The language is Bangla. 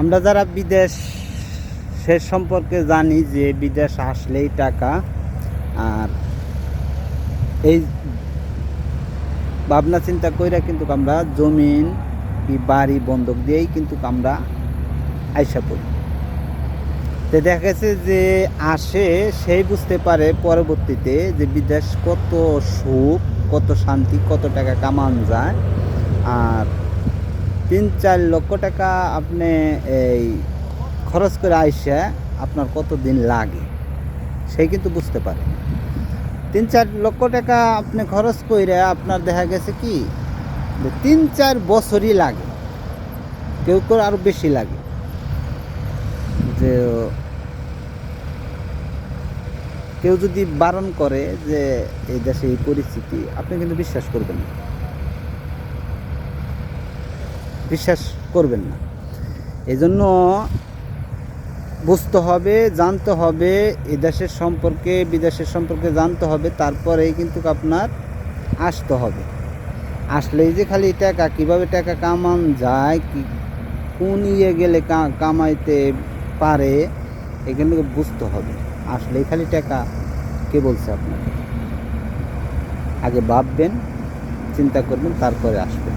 আমরা যারা বিদেশ সে সম্পর্কে জানি যে বিদেশ আসলেই টাকা, আর এই ভাবনা চিন্তা কইরা কিন্তু আমরা জমিন কি বাড়ি বন্ধক দিয়েই কিন্তু আমরা আইসা পড়ি। তো দেখা গেছে যে আসে সেই বুঝতে পারে পরবর্তীতে যে বিদেশ কত সুখ, কত শান্তি, কত টাকা কামান যায়, আর তিন চার লক্ষ টাকা আপনি এই খরচ করে আইসে আপনার কত দিন লাগে? সেই কিন্তু বুঝতে পারে তিন চার লক্ষ টাকা আপনি খরচ করে আপনার দেখা গেছে কি তিন চার বছরই লাগে। কেউ কেউ আরও বেশি লাগে। যে কেউ যদি বারণ করে যে এই দেশে এই পরিস্থিতি, আপনি কিন্তু বিশ্বাস করবেন না। বিশ্বাস করবেন না। এজন্য বুঝতে হবে, জানতে হবে এই দেশের সম্পর্কে, বিদেশের সম্পর্কে জানতে হবে, তারপরেই কিন্তু আপনার আসতে হবে। আসলেই যে খালি টাকা, কীভাবে টাকা কামান যায়, কি, কোন ইয়ে গেলে কামাইতে পারে এখানে বুঝতে হবে। আসলেই খালি টাকা, কে বলছে আপনাকে? আগে ভাববেন, চিন্তা করবেন, তারপরে আসবেন।